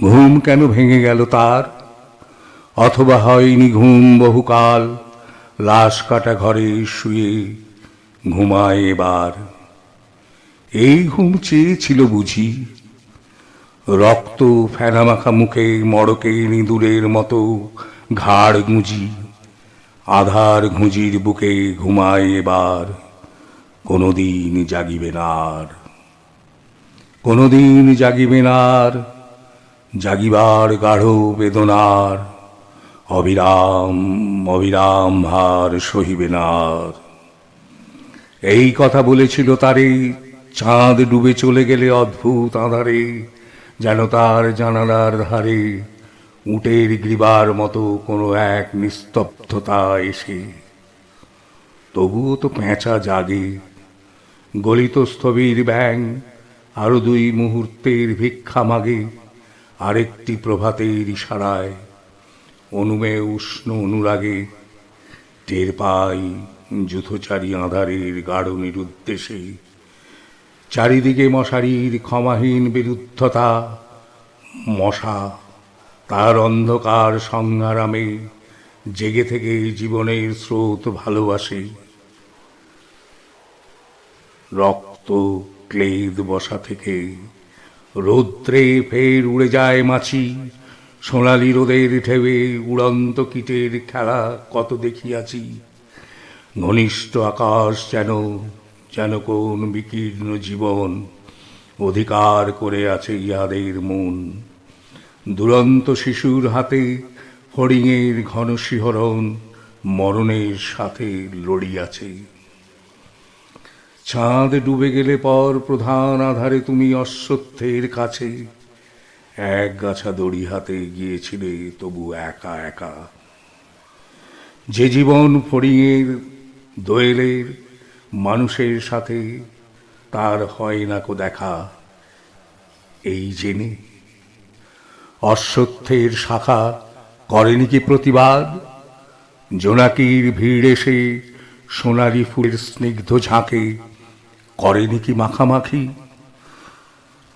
ঘুম কেন ভেঙে গেল তার? অথবা হয়নি ঘুম বহুকাল, লাশ কাটা ঘরে শুয়ে ঘুমায় এবার। এই ঘুম চেয়েছিল বুঝি। রক্ত ফেনামাখা মুখে মড়কে ইঁদুরের মতো ঘাড় গুঁজি, আধার ঘুঁজির বুকে ঘুমায় এবার। কোনোদিন জাগিবে না আর, কোনোদিন জাগিবে না আর। জাগিবার গাঢ় বেদনার অবিরাম অবিরাম ভার সহিবে না আর। এই কথা বলেছিল তারে, চাঁদ ডুবে চলে গেলে অদ্ভুত আধারে, যেন তার জানালার ধারে উটের গ্রীবার মতো কোনো এক নিস্তব্ধতা এসে তবুও তো পেঁচা জাগে, গলিত স্থবির ব্যাং আরও দুই মুহূর্তের ভিক্ষা মাগে আরেকটি প্রভাতের ইশারায় অনুমে উষ্ণ অনুরাগে টের পাই যুথচারী আধারের গাঢ়নির উদ্দেশ্যে। চারিদিকে মশারির ক্ষমাহীন বিরুদ্ধতা, মশা তার অন্ধকার সংগ্রামে জেগে থেকে জীবনের স্রোত ভালোবাসে। রক্ত ক্লেদ বসা থেকে রৌদ্রে ফের উড়ে যায় মাছি। সোনালি রোদের ঠেবে উড়ন্ত কীটের খেলা কত দেখিয়াছি। ঘনিষ্ঠ আকাশ যেন যেন কোন বিকীর্ণ জীবন অধিকার করে আছে ইহাদের মন। দুরন্ত শিশুর হাতে হরিণের ঘন শিহরণ মরণের সাথে লড়িয়াছে। চাঁদ ডুবে গেলে পর প্রধান আধারে তুমি অশ্বত্থের কাছে। এক গাছা দড়ি হাতে গিয়েছিলে, তবু একা একা। যে জীবন ফড়িংয়ের দোয়েলের মানুষের সাথে, তার হয় না কো দেখা। এই জেনে অশ্বত্থের শাখা করেনি কি প্রতিবাদ? জোনাকির ভিড় এসে সোনালি ফুলের স্নিগ্ধ ঝাঁকে করেনি কি মাখামাখি?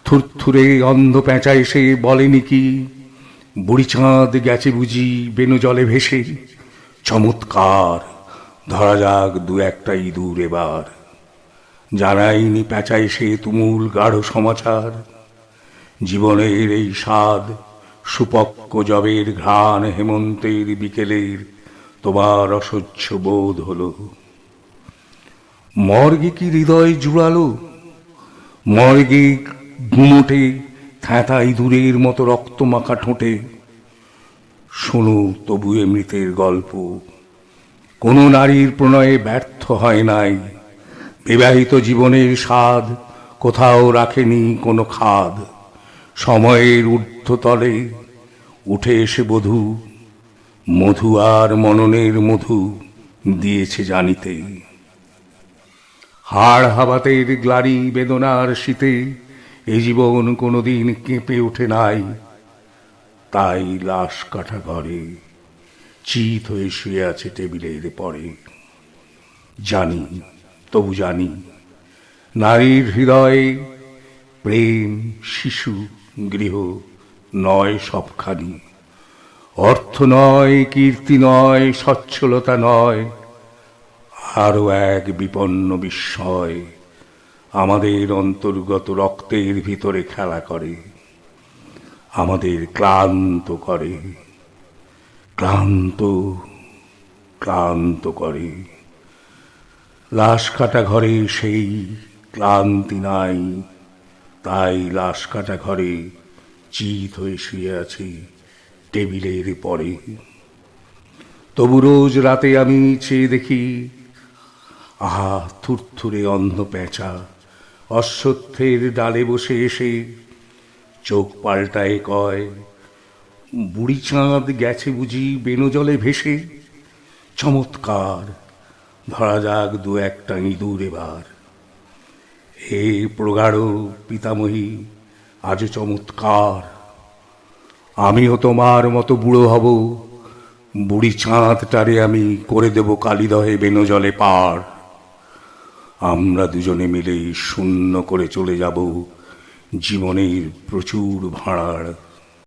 থুরথুরে অন্ধ পেঁচা এসে বলেনি কি? বুড়ি চাঁদ গেছে বুঝি বেনু জলে ভেসে। চমৎকার, ধরা যাক দু একটা ইঁদুর এবার। জানাইনি পেঁচা এসে তুমুল গাঢ় সমাচার। জীবনের এই স্বাদ, সুপক্ক জবের ঘ্রাণ হেমন্তের বিকেলের, তোমার অসহ্য বোধ হলো। মর্গে কি হৃদয় জুড়ালো? মর্গে গুমোটে থ্যাঁতা ইঁদুরের মতো রক্ত মাখা ঠোঁটে। শোনো তবু মৃতের গল্প। কোনো নারীর প্রণয়ে ব্যর্থ হয় নাই। বিবাহিত জীবনের স্বাদ কোথাও রাখেনি কোনো খাদ। সময়ের ঊর্ধ্বতলে উঠে এসে বধূ, মধু আর মননের মধু দিয়েছে জানিতে। হাড় হাবাতের গ্লারি বেদনার শীতে এ জীবন কোনোদিন কেঁপে ওঠে নাই। তাই লাশ কাটা ঘরে, চিত হয়ে শুয়ে আছে টেবিলের পরে। জানি, তবু জানি, নারীর হৃদয়ে প্রেম, শিশু, গৃহ নয় সবখানি। অর্থ নয়, কীর্তি নয়, সচ্ছলতা নয়। আরও এক বিপন্ন বিস্ময় আমাদের অন্তর্গত রক্তের ভিতরে খেলা করে, আমাদের ক্লান্ত করে, ক্লান্ত ক্লান্ত করে। লাশ কাটা ঘরে সেই ক্লান্তি নাই, তাই লাশ কাটা ঘরে চিত হয়ে শুয়ে আছে টেবিলের পরে। তবু রোজ রাতে আমি চেয়ে দেখি আহা, থুরথুরে অন্ধ পেঁচা। অশ্বত্থের ডালে বসে এসে চোখ পাল্টায় কয়, বুড়ি চাঁদ গেছে বুঝি বেনো জলে ভেসে। চমৎকার, ধরা যাক দু একটা ইঁদুর এবার। হে প্রগাঢ় পিতামহী, আজ চমৎকার। আমিও তোমার মতো বুড়ো হব। বুড়ি চাঁদটারে আমি করে দেব কালিদহে বেনো জলে পার আমরা দুজনে মিলেই শূন্য করে চলে যাব। জীবনের প্রচুর ভাঁড়ার